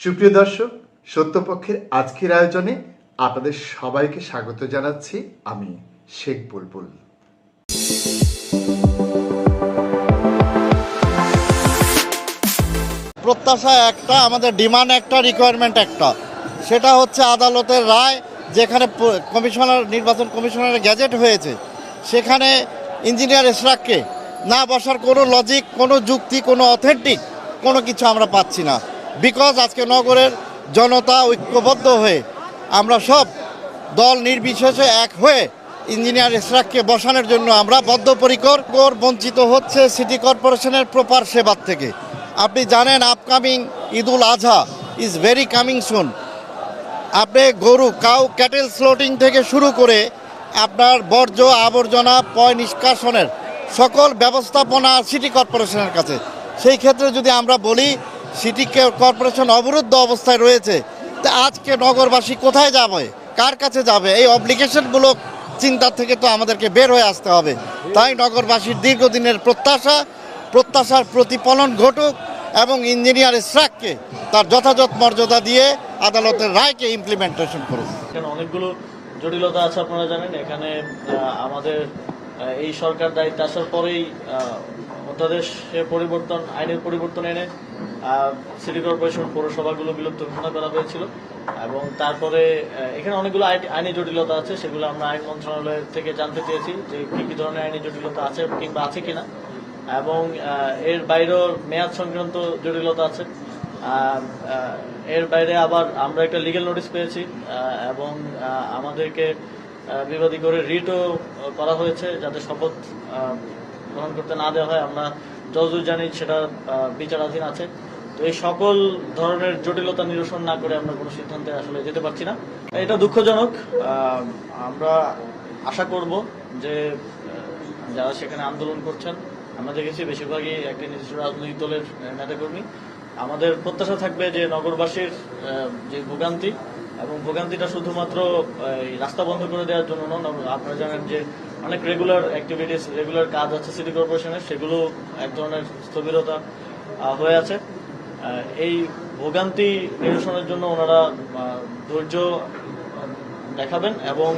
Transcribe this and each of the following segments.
সুপ্রিয় দর্শক, সত্যপক্ষের আজকের আয়োজনে আপনাদের সবাইকে স্বাগত জানাচ্ছি আমি শেখ বুলবুল। প্রত্যাশা একটা, আমাদের ডিমান্ড একটা রিকোয়ারমেন্ট একটা। সেটা হচ্ছে আদালতের রায়, যেখানে কমিশনার, নির্বাচন কমিশনারের গ্যাজেট হয়েছে। সেখানে ইঞ্জিনিয়ার এসরাককে না বসার কোনো লজিক কোনো যুক্তি, কোনো অথেন্টিক কোনো কিছু আমরা পাচ্ছি না। বিকজ আজকে নগরের জনতা ঐক্যবদ্ধ হয়ে আমরা সব দল নির্বিশেষে এক হয়ে ইঞ্জিনিয়ার ইসরাককে বসানোর জন্য আমরা বদ্ধপরিকর, কর বঞ্চিত হচ্ছে সিটি কর্পোরেশনের প্রপার সেবার থেকে। আপনি জানেন upcoming Eidul Adha is very coming soon আপনি গরু, কাউ ক্যাটেল স্লোটিং থেকে শুরু করে আপনার বর্জ্য, আবর্জনা, পয় নিষ্কাশনের সকল ব্যবস্থাপনা সিটি কর্পোরেশনের কাছে। সেই ক্ষেত্রে যদি আমরা বলি সিটি কর্পোরেশন অবরুদ্ধ অবস্থায় রয়েছে, তা আজকে নগরবাসী কোথায় যাবে? কার কাছে যাবে? এই অব্লিগেশনগুলো চিন্তা থেকে তো আমাদেরকে বের হয়ে আসতে হবে। তাই নগরবাসীর দীর্ঘদিনের প্রত্যাশা, প্রত্যাশার প্রতিফলন ঘটুক এবং ইঞ্জিনিয়ার স্ট্রাককে তার যথাযথ মর্যাদা দিয়ে আদালতের রায়কে ইমপ্লিমেন্টেশন করুক এখানে অনেকগুলো জটিলতা আছে আপনারা জানেন এখানে আমাদের এই সরকার দায়িত্বে আসার পরেই আহ, অধ্যাদেশের পরিবর্তন আইনের পরিবর্তন এনে সিটি কর্পোরেশন পৌরসভাগুলো বিলুপ্ত ঘোষণা করা হয়েছিল। এবং তারপরে এখানে অনেকগুলো আইন- আইনি জটিলতা আছে সেগুলো আমরা আইন মন্ত্রণালয় থেকে জানতে চেয়েছি যে কী কী ধরনের আইনি জটিলতা আছে কিংবা আছে কিনা। এবং এর বাইরেও মেয়াদ সংক্রান্ত জটিলতা আছে। এর বাইরে আবার আমরা একটা লিগেল নোটিশ পেয়েছি এবং আমাদেরকে বিবাদী করে রিটও করা হয়েছে যাতে শপথ গ্রহণ করতে না দেওয়া হয়। আমরা যতদূর জানি সেটা বিচারাধীন আছে। তো এই সকল ধরনের জটিলতা নিরসন না করে আমরা কোনো সিদ্ধান্তে আসলে যেতে পারছি না। এটা দুঃখজনক। আমরা আশা করব যে যারা সেখানে আন্দোলন করছেন আমরা দেখেছি বেশিরভাগই একটি নির্দিষ্ট রাজনৈতিক দলের নেতাকর্মী। আমাদের প্রত্যাশা থাকবে যে নগরবাসীর যে ভোগান্তি এবং ভোগান্তিটা শুধুমাত্র রাস্তা বন্ধ করে দেওয়ার জন্য নয় আপনারা জানেন যে অনেক রেগুলার অ্যাক্টিভিটিস রেগুলার কাজ আছে সিটি কর্পোরেশনের সেগুলো এক ধরনের স্থবিরতা হয়ে আছে। এই ভোগান্তি নিরসনের জন্য ওনারা ধৈর্য দেখাবেন এবং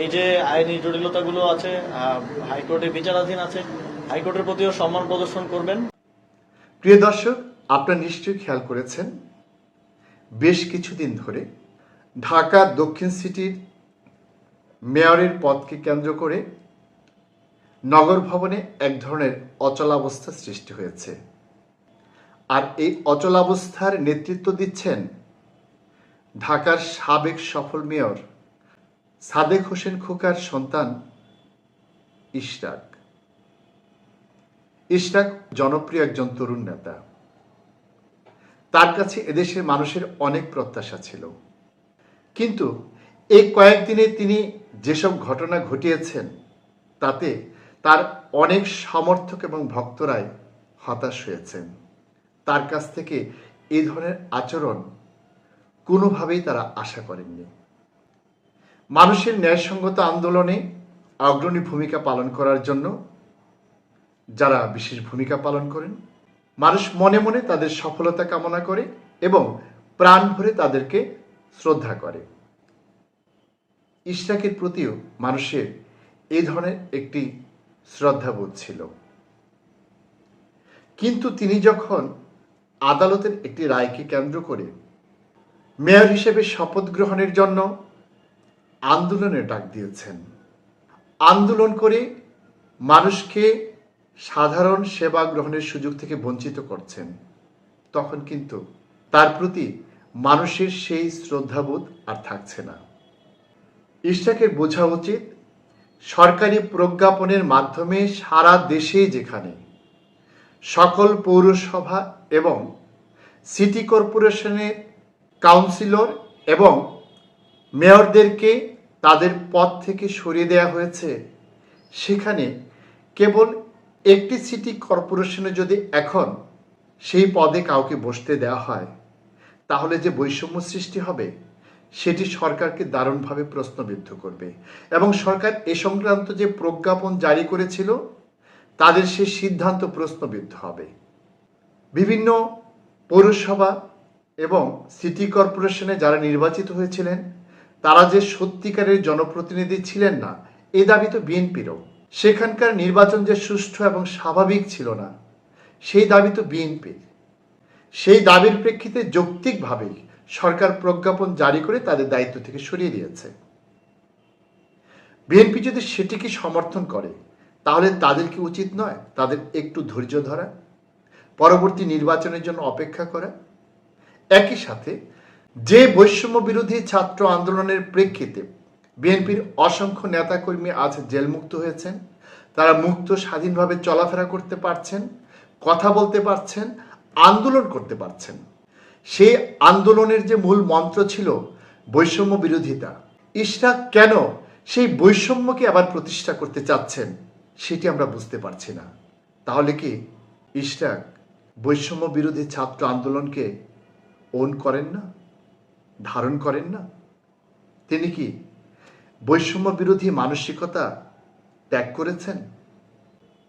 এই যে আইনি জটিলতাগুলো আছে হাইকোর্টে বিচারাধীন আছে হাইকোর্টের প্রতিও সম্মান প্রদর্শন করবেন। প্রিয় দর্শক, আপনারা নিশ্চয়ই খেয়াল করেছেন, বেশ কিছুদিন ধরে ঢাকা দক্ষিণ সিটির মেয়রের পদকে কেন্দ্র করে নগর ভবনে এক ধরনের অচলাবস্থা সৃষ্টি হয়েছে। আর এই অচলাবস্থার নেতৃত্ব দিচ্ছেন ঢাকার সাবেক সফল মেয়র সাদেক হোসেন খোকার সন্তান ইশরাক। ইশরাক জনপ্রিয় একজন তরুণ নেতা। তার কাছে এদেশের মানুষের অনেক প্রত্যাশা ছিল। কিন্তু এই কয়েকদিনে তিনি যেসব ঘটনা ঘটিয়েছেন, তাতে তার অনেক সমর্থক এবং ভক্তরাই হতাশ হয়েছেন। তার কাছ থেকে এই ধরনের আচরণ কোনোভাবেই তারা আশা করেননি। মানুষের ন্যায়সঙ্গত আন্দোলনে অগ্রণী ভূমিকা পালন করার জন্য যারা বিশেষ ভূমিকা পালন করেন, মানুষ মনে মনে তাদের সফলতা কামনা করে এবং প্রাণ ভরে তাদেরকে শ্রদ্ধা করে। ইশরাকের প্রতিও মানুষের এই ধরনের একটি শ্রদ্ধাবোধ ছিল। কিন্তু তিনি যখন আদালতের একটি রায়কে কেন্দ্র করে মেয়র হিসেবে শপথ গ্রহণের জন্য আন্দোলনের ডাক দিয়েছেন, আন্দোলন করে মানুষকে সাধারণ সেবা গ্রহণের সুযোগ থেকে বঞ্চিত করছেন। তখন কিন্তু তার প্রতি মানুষের সেই শ্রদ্ধাবোধ আর থাকছে না। ইশরাকের বোঝা উচিত, সরকারি প্রজ্ঞাপনের মাধ্যমে সারা দেশে যেখানে সকল পৌরসভা এবং সিটি কর্পোরেশনের কাউন্সিলর এবং মেয়রদেরকে তাদের পদ থেকে সরিয়ে দেওয়া হয়েছে, সেখানে কেবল একটি সিটি কর্পোরেশনে যদি এখন সেই পদে কাউকে বসতে দেওয়া হয়, তাহলে যে বৈষম্য সৃষ্টি হবে, সেটি সরকারকে দারুণভাবে প্রশ্নবিদ্ধ করবে। এবং সরকার এ সংক্রান্ত যে প্রজ্ঞাপন জারি করেছিল, তাদের সেই সিদ্ধান্ত প্রশ্নবিদ্ধ হবে। বিভিন্ন পৌরসভা এবং সিটি কর্পোরেশনে যারা নির্বাচিত হয়েছিলেন, তারা যে সত্যিকারের জনপ্রতিনিধি ছিলেন না, এ দাবি তো বিএনপিরও। সেখানকার নির্বাচন যে সুষ্ঠু এবং স্বাভাবিক ছিল না, সেই দাবি তো বিএনপির সেই দাবির প্রেক্ষিতে যৌক্তিকভাবেই সরকার প্রজ্ঞাপন জারি করে তাদের দায়িত্ব থেকে সরিয়ে দিয়েছে। বিএনপি যদি সেটিকে সমর্থন করে, তাহলে তাদের কি উচিত নয় তাদের একটু ধৈর্য ধরা, পরবর্তী নির্বাচনের জন্য অপেক্ষা করা? একই সাথে যে বৈষম্য বিরোধী ছাত্র আন্দোলনের প্রেক্ষিতে বিএনপির অসংখ্য নেতাকর্মী আজ জেলমুক্ত হয়েছেন। তারা মুক্ত, স্বাধীনভাবে চলাফেরা করতে পারছেন, কথা বলতে পারছেন, আন্দোলন করতে পারছেন। সেই আন্দোলনের যে মূল মন্ত্র ছিল বৈষম্য বিরোধিতা। ইশরাক কেন সেই বৈষম্যকে আবার প্রতিষ্ঠা করতে চাচ্ছেন, সেটি আমরা বুঝতে পারছি না। তাহলে কি ইশরাক বৈষম্য বিরোধী ছাত্র আন্দোলনকে ওন করেন না? ধারণ করেন না? তিনি কি বৈষম্য বিরোধী মানসিকতা ত্যাগ করেছেন?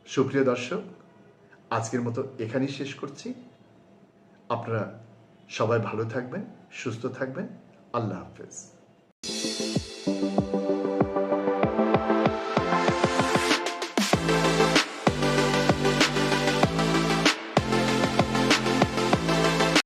সুপ্রিয় দর্শক, আজকের মতো এখানেই শেষ করছি। আপনারা সবাই ভালো থাকবেন, সুস্থ থাকবেন। আল্লাহ হাফেজ।